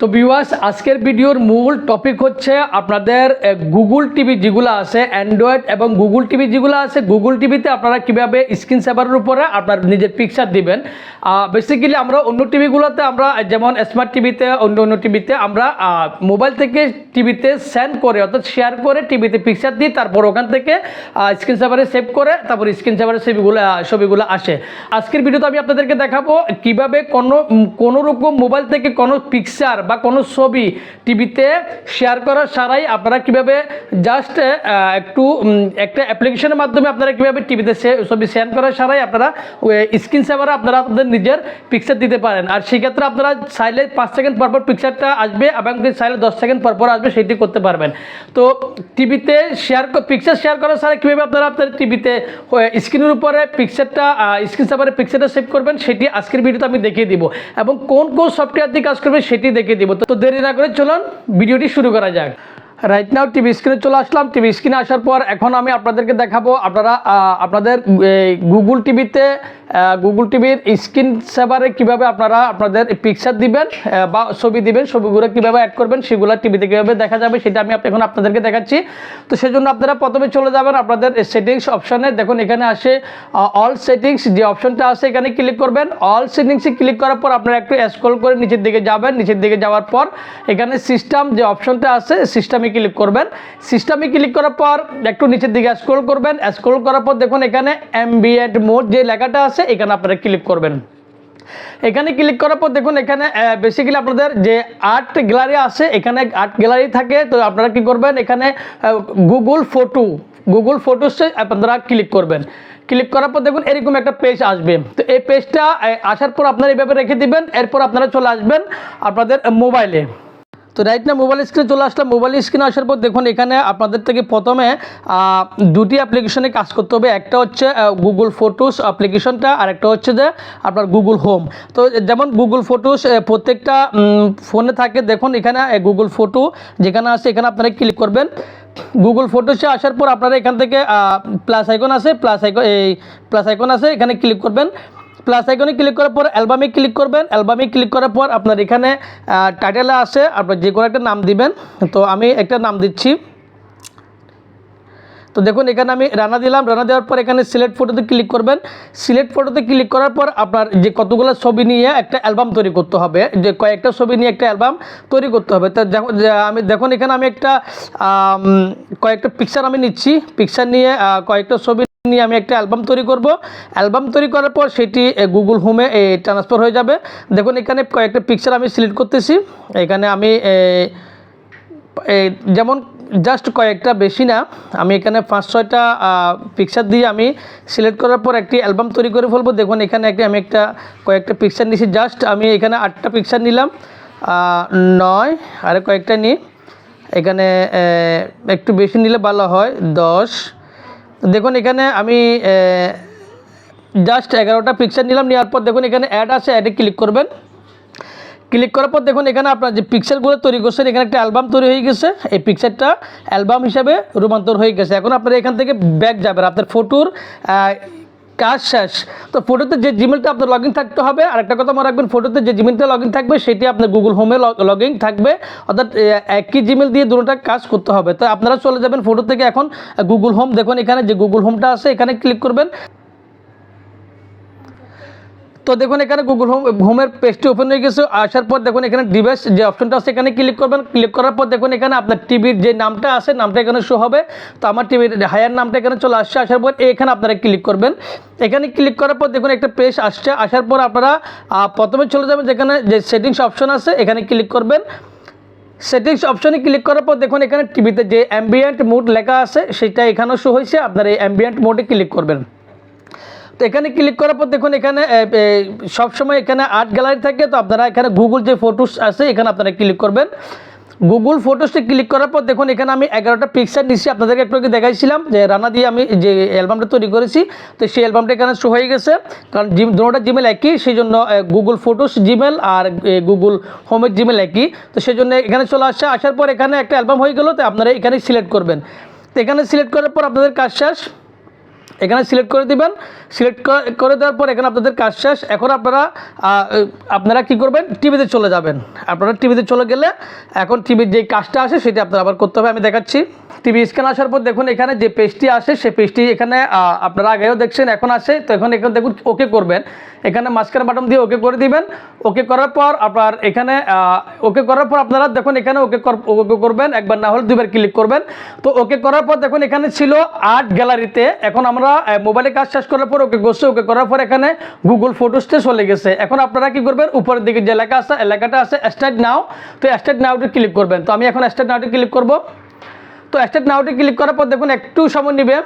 তো ভিউয়ার্স আজকের ভিডিওর মূল টপিক হচ্ছে আপনাদের গুগল টিভি যেগুলো আছে অ্যান্ড্রয়েড এবং গুগল টিভি যেগুলো আছে গুগল টিভিতে আপনারা কীভাবে স্ক্রিন সেভারের উপরে আপনার নিজের পিকচার দিবেন। বেসিক্যালি আমরা অন্য টিভিগুলোতে আমরা যেমন স্মার্ট টিভিতে অন্য অন্য টিভিতে আমরা মোবাইল থেকে টিভিতে সেন্ড করে, অর্থাৎ শেয়ার করে টিভিতে পিকচার দিই, তারপর ওখান থেকে স্ক্রিন সেভারে সেভ করে, তারপর স্ক্রিন সেভারে ছবিগুলো ছবিগুলো আসে। আজকের ভিডিওতে আমি আপনাদেরকে দেখাবো কীভাবে কোনো কোনো রকম মোবাইল থেকে কোনো পিকচার বা কোনো ছবি টিভিতে শেয়ার করা ছাড়াই আপনারা কীভাবে জাস্ট একটু একটা অ্যাপ্লিকেশনের মাধ্যমে আপনারা কীভাবে টিভিতে ছবি শেয়ার করা ছাড়াই আপনারা স্ক্রিন সেভারে আপনারা আপনাদের নিজের পিকচার দিতে পারেন। আর সেক্ষেত্রে আপনারা চাইলে পাঁচ সেকেন্ড পর পর পিকচারটা আসবে এবং চাইলে দশ সেকেন্ড পর পর আসবে সেটি করতে পারবেন। তো টিভিতে শেয়ার পিকচার শেয়ার করা ছাড়া কীভাবে আপনারা আপনার টিভিতে স্ক্রিনের উপরে পিকচারটা স্ক্রিন সেভারে পিকচারটা সেভ করবেন, সেটি আজকের ভিডিওতে আমি দেখিয়ে দিব। এবং কোন কোন সফটওয়্যার দিয়ে কাজ করবে সেটি দেখিয়ে দিব। তো দেরি না করে চলুন ভিডিওটি শুরু করা যাক। রাইট নাও টিভি স্ক্রিনে চলে আসলাম। টিভি স্ক্রিনে আসার পর এখন আমি আপনাদেরকে দেখাবো। আপনারা আপনাদের গুগল টিভিতে গুগল টিভির স্ক্রিন সেভারে কীভাবে আপনারা আপনাদের পিকচার দিবেন বা ছবি দিবেন, ছবিগুলো কীভাবে অ্যাড করবেন, সেগুলো টিভিতে কীভাবে দেখা যাবে, সেটা আমি এখন আপনাদেরকে দেখাচ্ছি। তো সেজন্য আপনারা প্রথমে চলে যাবেন আপনাদের সেটিংস অপশানে দেখুন, এখানে আসে অল সেটিংস যে অপশনটা আছে, এখানে ক্লিক করবেন। অল সেটিংসে ক্লিক করার পর আপনারা একটু স্ক্রল করে নিচের দিকে যাবেন। নিচের দিকে যাওয়ার পর এখানে সিস্টেম যে অপশনটা আছে সিস্টেমে ক্লিক করবেন। সিস্টেমে ক্লিক করার পর একটু নিচের দিকে স্ক্রল করবেন। স্ক্রল করার পর দেখুন এখানে অ্যাম্বিয়েন্ট মোড যে লেখাটা আছে, এখানে আপনারা ক্লিক করবেন। এখানে ক্লিক করার পর দেখুন এখানে বেসিক্যালি আপনাদের যে আর্ট গ্যালারি আছে, এখানে আর্ট গ্যালারি থাকে। তো আপনারা কি করবেন? এখানে গুগল ফটো গুগল ফটোসে আপনারা ক্লিক করবেন। ক্লিক করার পর দেখুন এরকম একটা পেজ আসবে। তো এই পেজটা আসার পর আপনারা এইভাবে রেখে দিবেন। এরপর আপনারা চলে আসবেন আপনাদের মোবাইলে তো রাইট না মোবাইল স্ক্রিনে চলে আসলাম। মোবাইল স্ক্রিনে আসার পর দেখুন, এখানে আপনাদের থেকে প্রথমে দুটি অ্যাপ্লিকেশনে কাজ করতে হবে। একটা হচ্ছে গুগল ফটোস অ্যাপ্লিকেশনটা আর একটা হচ্ছে যে আপনার গুগল হোম তো যেমন গুগল ফটোস প্রত্যেকটা ফোনে থাকে, দেখুন, এখানে গুগল ফটো যেখানে আছে, এখানে আপনারা ক্লিক করবেন। গুগল ফটোসে আসার পর আপনারা এখান থেকে প্লাস আইকন আছে প্লাস আইকন এই প্লাস আইকন আছে, এখানে ক্লিক করবেন। প্লাস আইকনে ক্লিক করার পর অ্যালবামে ক্লিক করবেন। অ্যালবামে ক্লিক করার পর আপনার এখানে টাইটেলে আসে, আপনার যে কোনো একটা নাম দিবেন। তো আমি একটা নাম দিচ্ছি। তো দেখুন, এখানে আমি রানা দিলাম। রানা দেওয়ার পর এখানে সিলেক্ট ফটোতে ক্লিক করবেন। সিলেক্ট ফটোতে ক্লিক করার পর আপনার যে কতগুলো ছবি নিয়ে একটা অ্যালবাম তৈরি করতে হবে, যে কয়েকটা ছবি নিয়ে একটা অ্যালবাম তৈরি করতে হবে। তা আমি, দেখুন, এখানে আমি একটা কয়েকটা পিকচার আমি নিচ্ছি। পিকচার নিয়ে কয়েকটা ছবি নিয়ে আমি একটা অ্যালবাম তৈরি করব। অ্যালবাম তৈরি করার পর সেটি গুগল হোমে ট্রান্সফার হয়ে যাবে। দেখুন, এখানে কয়েকটা পিকচার আমি সিলেক্ট করতেছি। এখানে আমি যেমন জাস্ট কয়েকটা, বেশি না। আমি এখানে পাঁচ, ছয়টা পিকচার দিয়ে আমি সিলেক্ট করার পর একটি অ্যালবাম তৈরি করে ফেলব। দেখুন, এখানে একটি, আমি একটা, কয়েকটা পিকচার নিয়েছি। জাস্ট আমি এখানে আটটা পিকচার নিলাম। নয়, আর কয়েকটা নিই এখানে একটু বেশি নিলে ভালো হয়। দশ দেখুন, এখানে আমি জাস্ট এগারোটা পিকচার নিলাম, নেওয়ার পর দেখুন, এখানে অ্যাড আছে অ্যাডে ক্লিক করবেন। ক্লিক করার পর দেখুন, এখানে আপনার যে পিকচারগুলো তৈরি করছেন, এখানে একটা অ্যালবাম তৈরি হয়ে গেছে। এই পিকচারটা অ্যালবাম হিসাবে রূপান্তর হয়ে গেছে। এখন আপনারা এখান থেকে ব্যাক যাবেন, আপনার ফটোর কাজ শেষ। তো ফটোতে যে জিমেলটা আপনার লগ ইন থাকতে হবে আর একটা কথা মনে রাখবেন ফটোতে যে জিমেলটা লগ ইন থাকবে, সেটি আপনার গুগল হোমে লগ ইন থাকবে। অর্থাৎ একই জিমেল দিয়ে দুটো কাজ করতে হবে। তো আপনারা চলে যাবেন ফটো থেকে এখন গুগল হোম দেখুন এখানে যে গুগল হোমটা আছে, এখানে ক্লিক করবেন। তো দেখুন এখানে গুগল হোম হোমের পেজটি ওপেন হয়ে গেছে। আসার পর দেখুন এখানে ডিভাইস যে অপশনটা আছে, এখানে ক্লিক করবেন। ক্লিক করার পর দেখুন এখানে আপনার টিভির যে নামটা আছে, নামটা এখানে শো হবে। তো আমার টিভির হায়ার নামটা এখানে চলে আসছে। আসার পর এখানে আপনারা ক্লিক করবেন। এখানে ক্লিক করার পর দেখুন একটা পেজ আসছে। আসার পর আপনারা প্রথমে চলে যাবেন যেখানে যে সেটিংস অপশন আছে, এখানে ক্লিক করবেন। সেটিংস অপশনে ক্লিক করার পর দেখুন এখানে টিভিতে যে অ্যাম্বিয়েন্ট মোড লেখা আছে, সেটা এখানেও শো হয়েছে। আপনারা এই অ্যাম্বিয়েন্ট মোডে ক্লিক করবেন। তো এখানে ক্লিক করার পর দেখুন এখানে সবসময় এখানে আর্ট গ্যালারি থাকে, তো আপনারা এখানে গুগল যে ফটোস আছে, এখানে আপনারা ক্লিক করবেন। গুগল ফটোসে ক্লিক করার পর দেখুন এখানে আমি এগারোটা পিকচার নিচ্ছি আপনাদেরকে একটু আগে দেখাইছিলাম যে রানা দিয়ে আমি যে অ্যালবামটা তৈরি করেছি, তো সেই অ্যালবামটা এখানে শো হয়ে গেছে। কারণ জিম দুটোটা জিমেল একই সেই জন্য গুগল ফটোস জিমেল আর গুগল হোমের জিমেল একই। তো সেই জন্য এখানে চলে আসছে, আসার পর এখানে একটা অ্যালবাম হয়ে গেলো, তো আপনারা এখানে সিলেক্ট করবেন। তো এখানে সিলেক্ট করার পর আপনাদের কাজ শেষ। এখানে সিলেক্ট করে দিবেন। সিলেক্ট করে দেওয়ার পর এখানে আপনাদের কাজ শেষ। এখন আপনারা আপনারা কি করবেন? টিভিতে চলে যাবেন। আপনারা টিভিতে চলে গেলে এখন টিভির যে কাজটা আসে সেটা আপনারা আবার করতে হবে। আমি দেখাচ্ছি। টিভি স্ক্যান আসার পর দেখুন এখানে যে পেজটি আসে, সেই পেজটি এখানে আপনারা আগেও দেখছেন, এখন আসে। তো এখন এখানে দেখুন ওকে করবেন। এখানে মাঝখানে বাটন দিয়ে ওকে করে দিবেন। ওকে করার পর আপনার এখানে ওকে করার পর আপনারা দেখুন এখানে ওকে ওকে করবেন। একবার না হলে দুইবার ক্লিক করবেন। তো ওকে করার পর দেখুন এখানে ছিল আর্ট গ্যালারিতে এখন আমরা মোবাইলে কাজ শেষ করার পর ওকে করছে ওকে করার পর এখানে গুগল ফটোসতে চলে গেছে। এখন আপনারা কি করবেন? উপরের দিকে যে এলাকা আছে, এলাকাটা আছে স্টার্ট নাও তো স্টার্ট নাওটি ক্লিক করবেন। তো আমি এখন স্টার্ট নাওটি ক্লিক করব। তো স্টার্ট নাওতে ক্লিক করার পর দেখুন একটু সময় নেবে।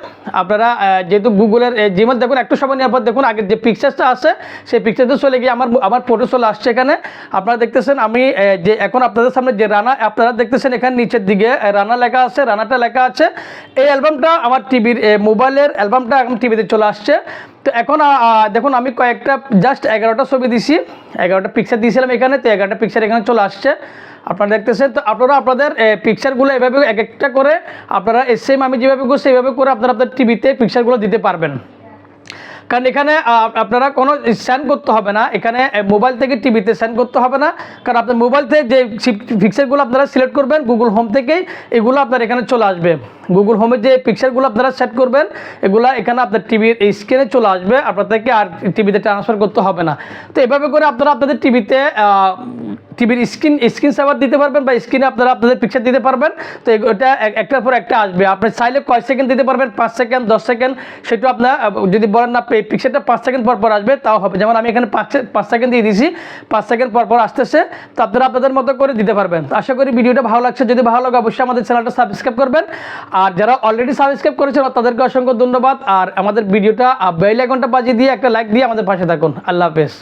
আপনারা যেহেতু গুগলের জিমেল, দেখুন একটু সময় নেওয়ার পর দেখুন আগের যে পিকচারটা আছে, সেই পিকচারটা চলে গিয়ে আমার আমার ফটো চলে আসছে এখানে। আপনারা দেখতেছেন আমি যে, এখন আপনাদের সামনে যে রানা, আপনারা দেখতেছেন এখানে নিচের দিকে রানা লেখা আছে, রানাটা লেখা আছে। এই অ্যালবামটা আমার টিভির মোবাইলের অ্যালবামটা এখন টিভিতে চলে আসছে। তো এখন দেখুন আমি কয়েকটা জাস্ট এগারোটা ছবি দিছি, এগারোটা পিকচার দিয়েছিলাম এখানে, তো এগারোটা পিকচার এখানে চলে আসছে। আপনারা দেখতেছেন, তো আপনারা আপনাদের পিকচারগুলো এভাবে এক একটা করে আপনারা সেম আমি যেভাবে করছি সেইভাবে করে আপনারা আপনার টিভিতে পিকচারগুলো দিতে পারবেন। কারণ এখানে আপনারা কোনো সেন্ড করতে হবে না। এখানে মোবাইল থেকে টিভিতে সেন্ড করতে হবে না। কারণ আপনার মোবাইল থেকে যে পিকচারগুলো আপনারা সিলেক্ট করবেন গুগল হোম থেকেই এগুলো আপনার এখানে চলে আসবে। গুগল হোমের যে পিকচারগুলো আপনারা সেট করবেন, এগুলো এখানে আপনার টিভির স্ক্রিনে চলে আসবে। আপনাদেরকে আর টিভিতে ট্রান্সফার করতে হবে না। তো এভাবে করে আপনারা আপনাদের টিভিতে টিভির স্ক্রিন স্ক্রিন সেভার দিতে পারবেন বা স্ক্রিনে আপনারা আপনাদের পিকচার দিতে পারবেন। তো এটা একটার পর একটা আসবে। আপনি চাইলে কয় সেকেন্ড দিতে পারবেন? পাঁচ সেকেন্ড দশ সেকেন্ড সেটা আপনার যদি বলেন না পিকচারটা পাঁচ সেকেন্ড পর পর আসবে, তাও হবে। যেমন আমি এখানে পাঁচ পাঁচ সেকেন্ড দিয়ে দিয়েছি, পাঁচ সেকেন্ড পর পর আসতেছে, তো আপনারা আপনাদের মতো করে দিতে পারবেন। আশা করি ভিডিওটা ভালো লাগছে। যদি ভালো লাগে, অবশ্যই আমাদের চ্যানেলটা সাবস্ক্রাইব করবেন। আর যারা অলরেডি সাবস্ক্রাইব করেছেন, তাদেরকে অসংখ্য ধন্যবাদ। আর আমাদের ভিডিওটা বেল আইকনটা বাজিয়ে দিয়ে একটা লাইক দিয়ে আমাদের পাশে থাকুন। আল্লাহ হাফেজ।